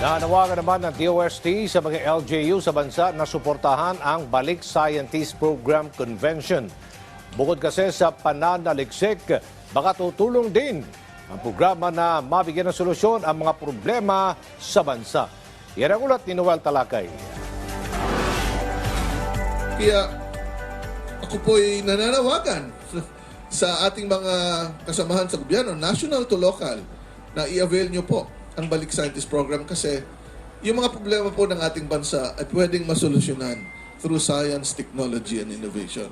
Nanawagan naman ng DOST sa mga LGU sa bansa na suportahan ang Balik Scientist Program Convention. Bukod kasi sa pananaliksik, baka tutulong din ang programa na mabigyan ng solusyon ang mga problema sa bansa. Yan ang ulat ni Noel Talakay. Kaya ako po'y nananawagan sa ating mga kasamahan sa gobyerno, national to local, na i-avail nyo po ang Balik Scientist Program kasi yung mga problema po ng ating bansa ay pwedeng masolusyonan through science, technology, and innovation.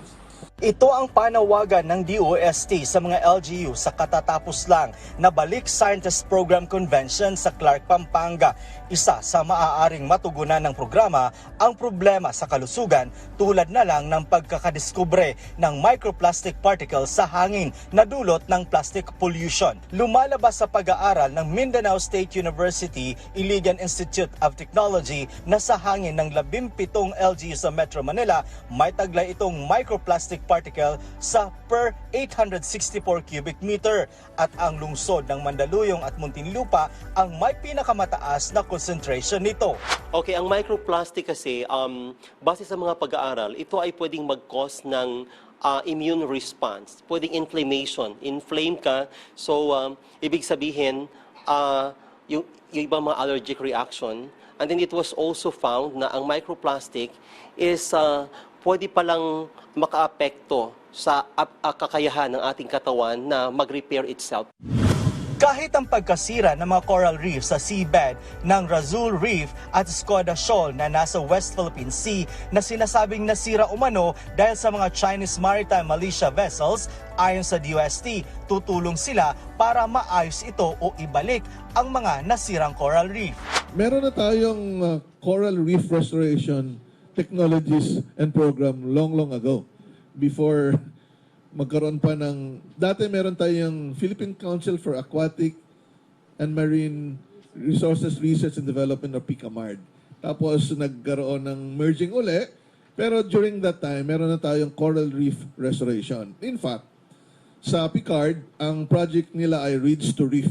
Ito ang panawagan ng DOST sa mga LGU sa katatapos lang na Balik Scientist Program Convention sa Clark, Pampanga. Isa sa maaaring matugunan ng programa ang problema sa kalusugan tulad na lang ng pagkakadiskubre ng microplastic particles sa hangin na dulot ng plastic pollution. Lumalabas sa pag-aaral ng Mindanao State University Iligan Institute of Technology na sa hangin ng 17 LGU sa Metro Manila may taglay itong microplastic particle sa per 864 cubic meter at ang lungsod ng Mandaluyong at Muntinlupa ang may pinakamataas na concentration nito. Okay, ang microplastic kasi, um, base sa mga pag-aaral, ito ay pwedeng mag-cause ng uh, immune response. Pwedeng inflammation. Inflame ka, so um, ibig sabihin, uh, yung, yung ibang mga allergic reaction. And then it was also found na ang microplastic is uh, pwede palang makaapekto sa kakayahan ng ating katawan na mag-repair itself. Kahit ang pagkasira ng mga coral reef sa seabed ng Razul Reef at Skoda Shoal na nasa West Philippine Sea na sinasabing nasira umano dahil sa mga Chinese Maritime Militia vessels, ayon sa DOST, tutulong sila para maayos ito o ibalik ang mga nasirang coral reef. Meron na tayong uh, coral reef restoration technologies and program long, long ago. Before magkaroon pa ng... Dati meron tayong Philippine Council for Aquatic and Marine Resources Research and Development or PICAMARD. Tapos nagkaroon ng merging uli. Pero during that time, meron na tayong coral reef restoration. In fact, sa PICARD, ang project nila ay Reach to Reef.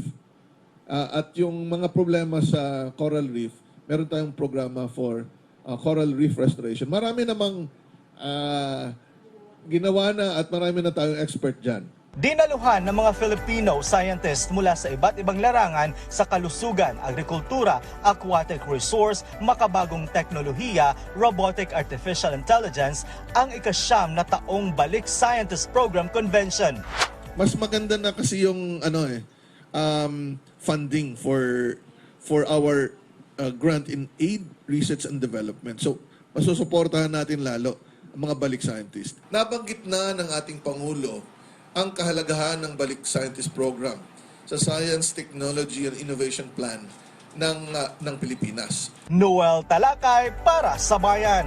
Ah, at yung mga problema sa coral reef, meron tayong programa for ah, coral reef restoration. Marami namang ah, ginawa na at marami na tayong expert dyan. Dinaluhan ng mga Filipino scientists mula sa iba't ibang larangan sa kalusugan, agrikultura, aquatic resource, makabagong teknolohiya, robotic artificial intelligence ang ikasyam na taong Balik Scientist Program Convention. Mas maganda na kasi yung ano eh um, funding for for our uh, grant in aid, research and development. So masusuportahan natin lalo ang mga balik scientist. Nabanggit na ng ating pangulo ang kahalagahan ng balik scientist program sa Science, Technology and Innovation Plan ng uh, ng Pilipinas. Noel Talakay para sa Bayan.